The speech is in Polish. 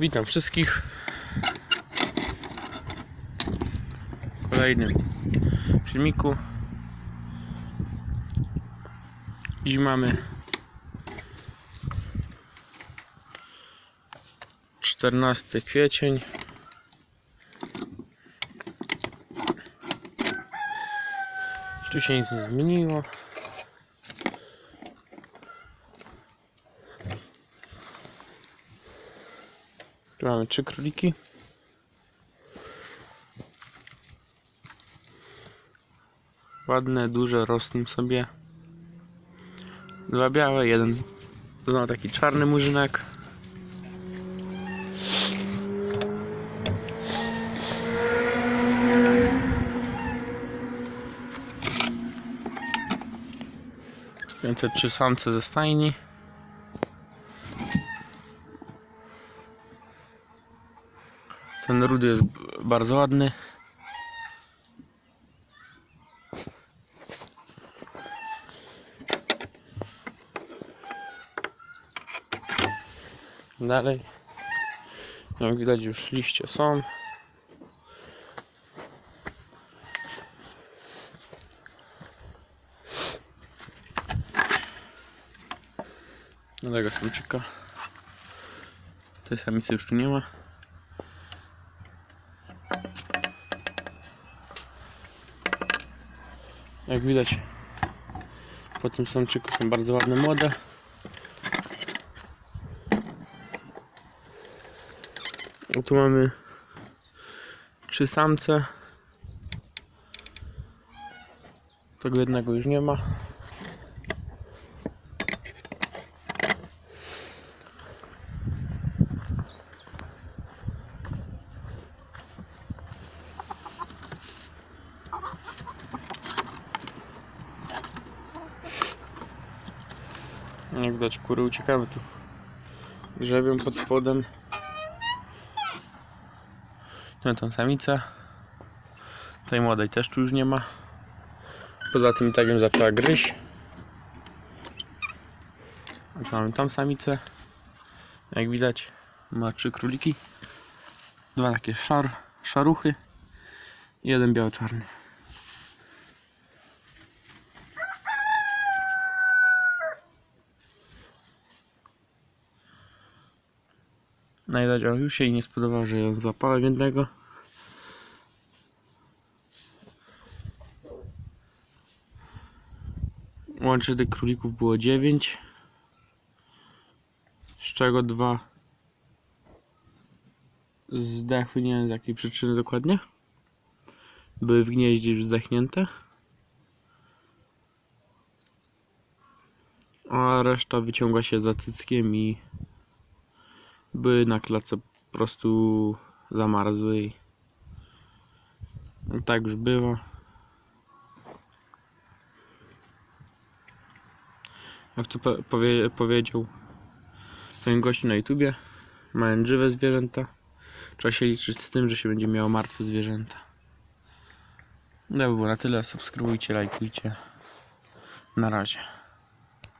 Witam wszystkich w kolejnym filmiku. Dziś mamy 14 kwiecień. Tu się nic nie zmieniło. Mamy trzy króliki. Ładne, duże, rosną sobie. Dwa białe, jeden no, taki czarny murzynek. Trzy samce ze stajni. Ten rudy jest bardzo ładny. Dalej. Jak widać już liście są. No tego samczyka. Tej samicy już tu nie ma. Jak widać po tym samczyku są bardzo ładne młode. O, tu mamy trzy samce. Tego jednego już nie ma. Jak widać kury uciekały tu. Grzebią pod spodem. No tą samicę. Tej młodej też tu już nie ma. Poza tym i tak ją zaczęła gryźć. A tu mamy tam samicę. Jak widać ma trzy króliki. Dwa takie szar, szaruchy. I jeden biało-czarny. Najdać już się jej nie spodobało, że ją złapałem jednego. Łącznie tych królików było 9. Z czego dwa zdechły, nie wiem z jakiej przyczyny dokładnie. Były w gnieździe już zdechnięte. A reszta wyciągła się za cyckiem i były na klatce po prostu zamarzły i i tak już bywa. Jak to po- powie, powiedział ten gość na YouTubie, mając żywe zwierzęta, trzeba się liczyć z tym, że się będzie miało martwe zwierzęta. No było na tyle, subskrybujcie, lajkujcie. Na razie.